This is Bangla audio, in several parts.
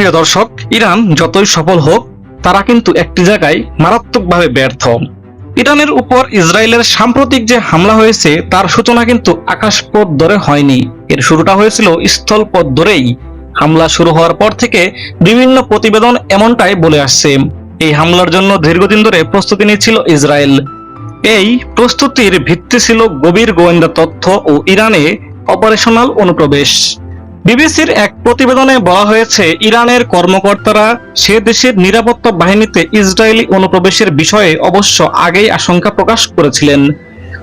প্রিয় দর্শক, ইরান যতই সফল হোক, তারা কিন্তু একটি জায়গায় মারাত্মকভাবে ব্যর্থ। ইরানের উপর ইসরায়েলের সাম্প্রতিক যে হামলা হয়েছে, তার সূচনা কিন্তু আকাশপথ ধরে হয়নি। এর শুরুটা হয়েছিল স্থলপথ ধরেই। হামলা শুরু হওয়ার পর থেকে বিভিন্ন প্রতিবেদন এমনটাই বলে আসছে। এই হামলার জন্য দীর্ঘদিন ধরে প্রস্তুতি নিচ্ছিল ইসরায়েল। এই প্রস্তুতির ভিত্তি ছিল গভীর গোয়েন্দা তথ্য ও ইরানে অপারেশনাল অনুপ্রবেশ। বিবিসির এক প্রতিবেদনে বলা হয়েছে, ইরানের কর্মকর্তারা সে দেশের নিরাপত্তা বাহিনীতে ইসরায়েলি অনুপ্রবেশের বিষয়ে অবশ্য আগেই আশঙ্কা প্রকাশ করেছিলেন।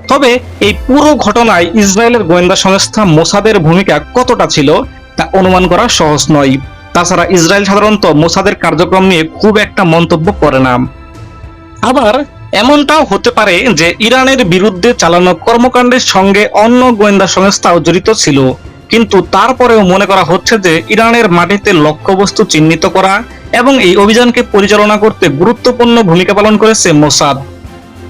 তবে এই পুরো ঘটনায় ইসরায়েলের গোয়েন্দা সংস্থা মোসাদের ভূমিকা কতটা ছিল, তা অনুমান করা সহজ নয়। তাছাড়া ইসরায়েল সাধারণত মোসাদের কার্যক্রম নিয়ে খুব একটা মন্তব্য করে না। আবার এমনটাও হতে পারে যে, ইরানের বিরুদ্ধে চালানো কর্মকাণ্ডের সঙ্গে অন্য গোয়েন্দা সংস্থাও জড়িত ছিল। কিন্তু তারপরেও মনে করা হচ্ছে যে ইরানের মাটিতে লক্ষ্যবস্তু চিহ্নিত করা এবং এই অভিযানকে পরিচালনা করতে গুরুত্বপূর্ণ ভূমিকা পালন করেছে মোসাদ।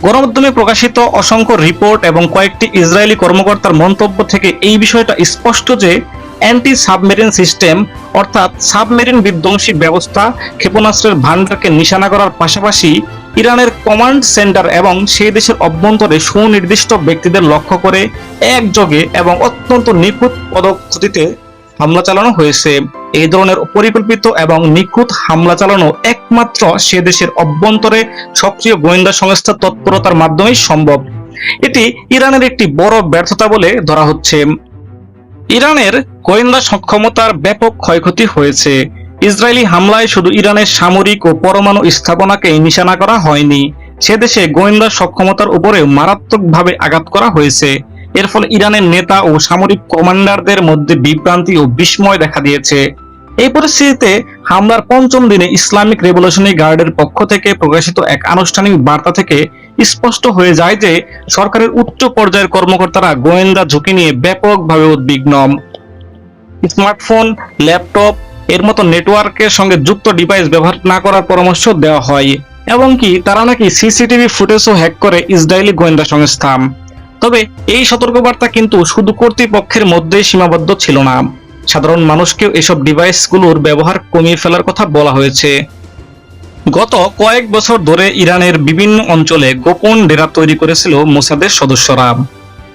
গণমাধ্যমে প্রকাশিত অসংখ্য রিপোর্ট এবং কয়েকটি ইসরায়েলি কর্মকর্তার মন্তব্য থেকে এই বিষয়টা স্পষ্ট যে অ্যান্টি সাবমেরিন সিস্টেম, অর্থাৎ সাবমেরিন বিধ্বংসী ব্যবস্থা, ক্ষেপণাস্ত্রের ভান্ডারকে নিশানা করার পাশাপাশি ইরানের কমান্ড সেন্টার এবং সেই দেশের অভ্যন্তরে সুনির্দিষ্ট ব্যক্তিদের লক্ষ্য করে একযোগে এবং অত্যন্ত নিখুঁত পদক্ষতিতে হামলা চালানো হয়েছে। এই ধরনের পরিকল্পিত এবং নিখুঁত হামলা চালানো একমাত্র সে দেশের অভ্যন্তরে সক্রিয় গোয়েন্দা সংস্থার তৎপরতার মাধ্যমেই সম্ভব। এটি ইরানের একটি বড় ব্যর্থতা বলে ধরা হচ্ছে। ইরানের গোয়েন্দা সক্ষমতার ব্যাপক ক্ষয়ক্ষতি হয়েছে। ইসরায়েলি হামলায় শুধু ইরানের সামরিক ও পরমাণু স্থাপনাকে নিশানা করা হয়নি, সে দেশে গোয়েন্দা সক্ষমতার উপরে মারাত্মকভাবে আঘাত করা হয়েছে। এর ফলে ইরানের নেতা ও সামরিক কমান্ডারদের মধ্যে বিভ্রান্তি ও বিস্ময় দেখা দিয়েছে। এই পরিস্থিতিতে হামলার পঞ্চম দিনে ইসলামিক রেভলিউশনারি গার্ডের পক্ষ থেকে প্রকাশিত এক আনুষ্ঠানিক বার্তা থেকে স্পষ্ট হয়ে যায় যে, সরকারের উচ্চ পর্যায়ের কর্মকর্তারা গোয়েন্দা ঝুঁকি নিয়ে ব্যাপকভাবে উদ্বিগ্ন। স্মার্টফোন, ল্যাপটপ এর মতো নেটওয়ার্কের সঙ্গে যুক্ত ডিভাইস ব্যবহার না করার পরামর্শ দেওয়া হয়, এবং কি তারা নাকি সিসিটিভি ফুটেজও হ্যাক করে ইসরায়েলি গোয়েন্দা সংস্থা তবে এই সতর্কবার্তা কিন্তু শুধু কর্তৃপক্ষের মধ্যেই সীমাবদ্ধ ছিল না। সাধারণ মানুষকেও এসব ডিভাইসগুলোর ব্যবহার কমিয়ে ফেলার কথা বলা হয়েছে। গত কয়েক বছর ধরে ইরানের বিভিন্ন অঞ্চলে গোপন ডেরা তৈরি করেছিল মোসাদের সদস্যরা।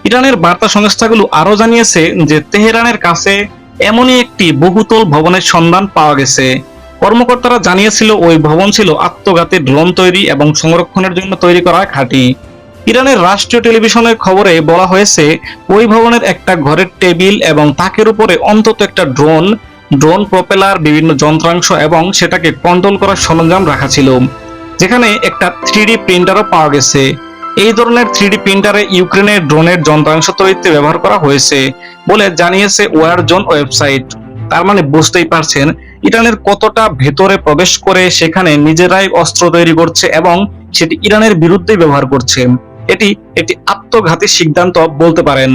ইরানের বার্তা সংস্থাগুলো আরও জানিয়েছে যে তেহরানের কাছে এমনই একটি বহুতল ভবনের সন্ধান পাওয়া গেছে। কর্মকর্তারা জানিয়েছিল, ওই ভবন ছিল আত্মঘাতী ড্রোন তৈরি এবং সংরক্ষণের জন্য তৈরি করা ঘাঁটি। ইরানের রাষ্ট্রীয় টেলিভিশনের খবরে বলা হয়েছে, ওই ভবনের একটা ঘরের টেবিল এবং তাকের উপরে অন্তত একটা ড্রোন ড্রোন প্রপেলার, বিভিন্ন যন্ত্রাংশ এবং সেটাকে কন্ট্রোল করার সরঞ্জাম রাখা ছিল। যেখানে একটা থ্রিডি প্রিন্টারও পাওয়া গেছে। এই ধরনের থ্রিডি প্রিন্টারে ইউক্রেনের ড্রোনের যন্ত্রাংশ তৈরিতে ব্যবহার করা হয়েছে বলে জানিয়েছে ওয়ার জোন ওয়েবসাইট। তার মানে বুঝতেই পারছেন, ইরানের কতটা ভেতরে প্রবেশ করে সেখানে নিজেরাই অস্ত্র তৈরি করছে এবং সেটি ইরানের বিরুদ্ধে ব্যবহার করছে। এটি একটি আত্মঘাতী সিদ্ধান্ত বলতে পারেন।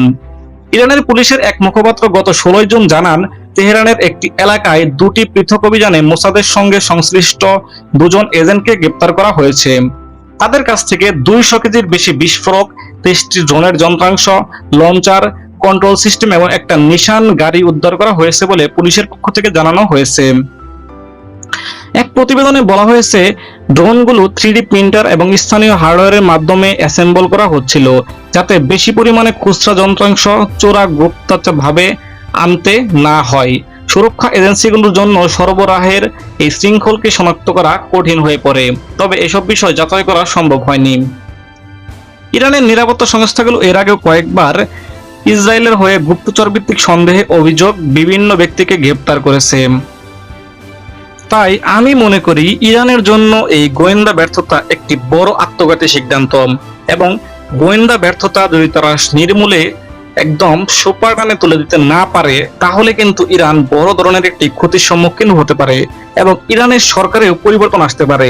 ইরানের পুলিশের এক মুখপাত্র গত ষোলোই জুন জানান, তেহরানের একটি এলাকায় দুটি পৃথক অভিযানে মোসাদের সঙ্গে সংশ্লিষ্ট দুজন এজেন্টকে গ্রেপ্তার করা হয়েছে। তাদের কাছ থেকে দুইশো কেজির বেশি বিস্ফোরক, তেইশটি ড্রোনের যন্ত্রাংশ, লঞ্চার, কন্ট্রোল সিস্টেম এবং একটা নিশান গাড়ি উদ্ধার করা হয়েছে বলে পুলিশের পক্ষ থেকে জানানো হয়েছে। এক প্রতিবেদনে বলা হয়েছে, ড্রোনগুলো থ্রিডি প্রিন্টার এবং স্থানীয় হার্ডওয়্যারের মাধ্যমে অ্যাসেম্বল করা হচ্ছিল, যাতে বেশি পরিমাণে খুচরা যন্ত্রাংশ চোরা গুপ্তভাবে আনতে না হয়। সুরক্ষা এজেন্সিগুলোর জন্য সরবরাহের এই শৃঙ্খলকে শনাক্ত করা কঠিন হয়ে পড়ে। তবে এসব বিষয় যাচাই করা সম্ভব হয়নি। ইরানের নিরাপত্তা সংস্থাগুলো এর আগেও কয়েকবার ইসরায়েলের হয়ে গুপ্তচর ভিত্তিক সন্দেহে অভিযোগ বিভিন্ন ব্যক্তিকে গ্রেপ্তার করেছে। তাই আমি মনে করি ইরানের জন্য এই গোয়েন্দা ব্যর্থতা একটি বড় আত্মঘাতী সিদ্ধান্ত এবং গোয়েন্দা ব্যর্থতা যদি তারা নির্মূলে একদম সোপার কানে তুলে দিতে না পারে, তাহলে কিন্তু ইরান বড় ধরনের একটি ক্ষতির সম্মুখীন হতে পারে এবং ইরানের সরকারেও পরিবর্তন আসতে পারে।